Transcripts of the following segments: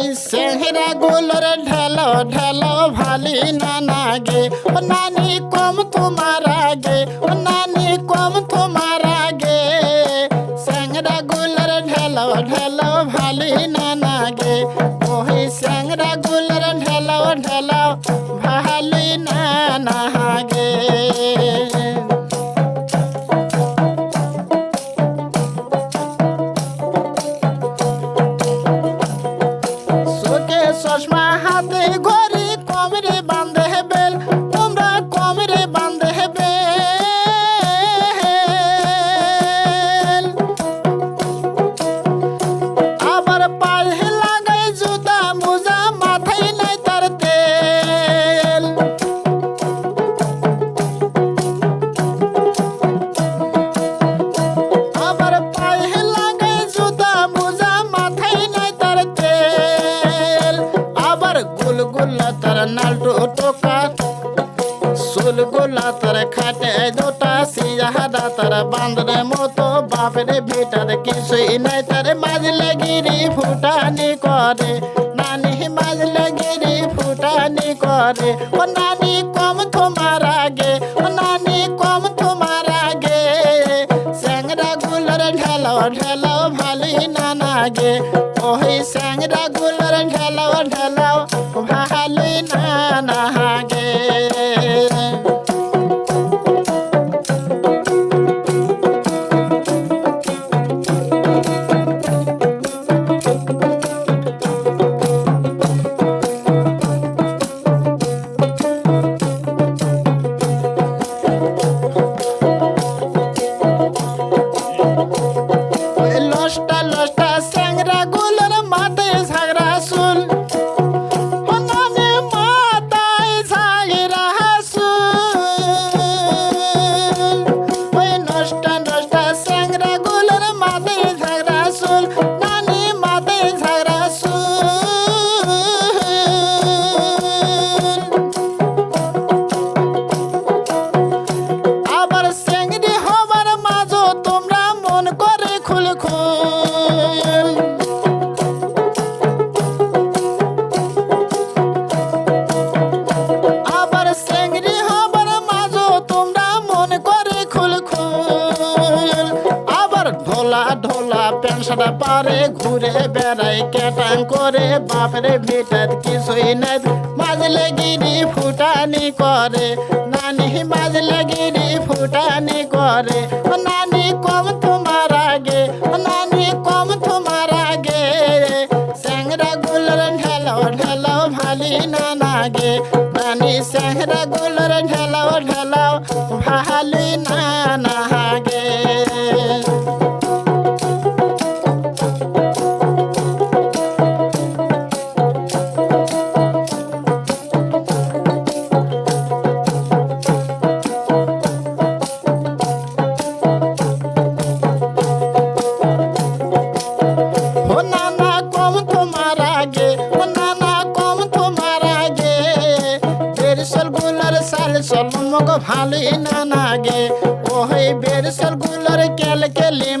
ओइसे हेरा गोलर ढलो ढलो भाली नाना गे? ओ नानी कोम तुम्हारा गे? ओ नानी कोम तुम्हारा गे? सेंगरा गोलर ढलो ढलो भाली नाना गे। वही सेंगरा गोल गोला तर नाल टोका सुल गोला तर खाटे दोटा सियादा तर बांधने मोतो। बाप रे भीतर किसी नहीं तर मजल गिरी फुटानी करे। नानी मजल गिरी फुटानी करे। ओ नानी कम तुम्हारा गे ओ नानी कम तुम्हारा गे सेंगरा गुलर ढलो ढलो भली नाना गे ओही सेंगरा गुलर ढलो ढलो পেনশাটা পারে ঘুরে বেড়াই, কেটাং করে বাপরে ভিটার কিছুই নাই। মাঝলে গিরি ফুটানি করে, নানি মাঝলে গিরি মগ ভালোই না গে ওই বেরসলগুলার কেল কেলি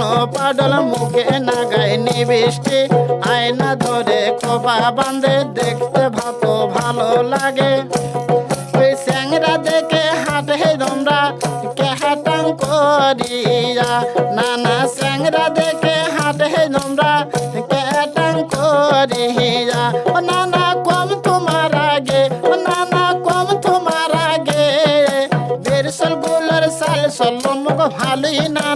লাগাই পাডল মুখে নাগাই নিবিষ্টি আয়না ধরে খোপা বাঁধে, দেখতে ভাতো ভালো লাগে। ওই স্যাংরা দেখে হাটে তোমরা কে হাটাং করিয়া। নানা স্যাংরা দেখে হাটে তোমরা কে হাটাং করিয়া। ও নানা, কম তোমার আগে, ও নানা, কম তোমার আগে। বেরসলগুলার সাল সলন ভালোই না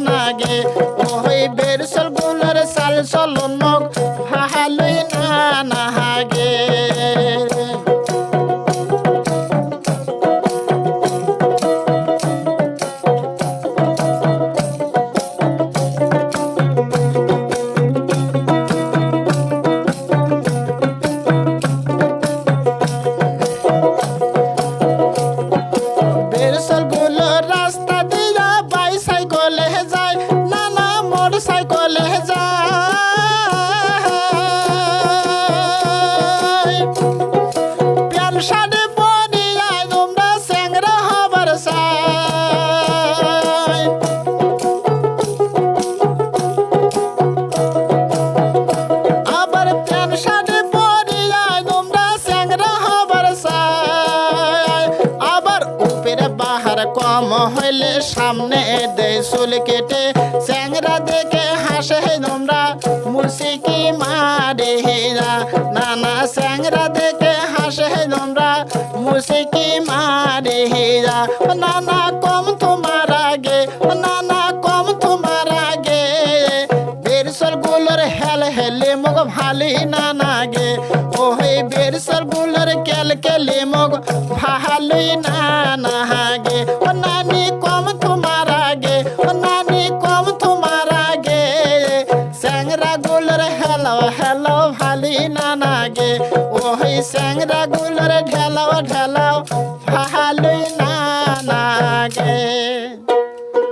কম হইলে সামনে দেশুল কেটে। চ্যাংরা দেখে হাসে, হে তোমরা কি মারে হেরা। নানা চ্যাংরা দেখে হাসে, হে তোমরা কি মারে হেরা। নানা কম खाली नानागे ओहे बेर सर बुलर कल के ले मोग। फाली नानागे ओ नानी कम तुम्हारा गे। ओ नानी कम तुम्हारा गे। सेंगरा गुलर हेलो हेलो फाली ना नानागे ओहे सेंगरा गुलर ढेलो ढेलो।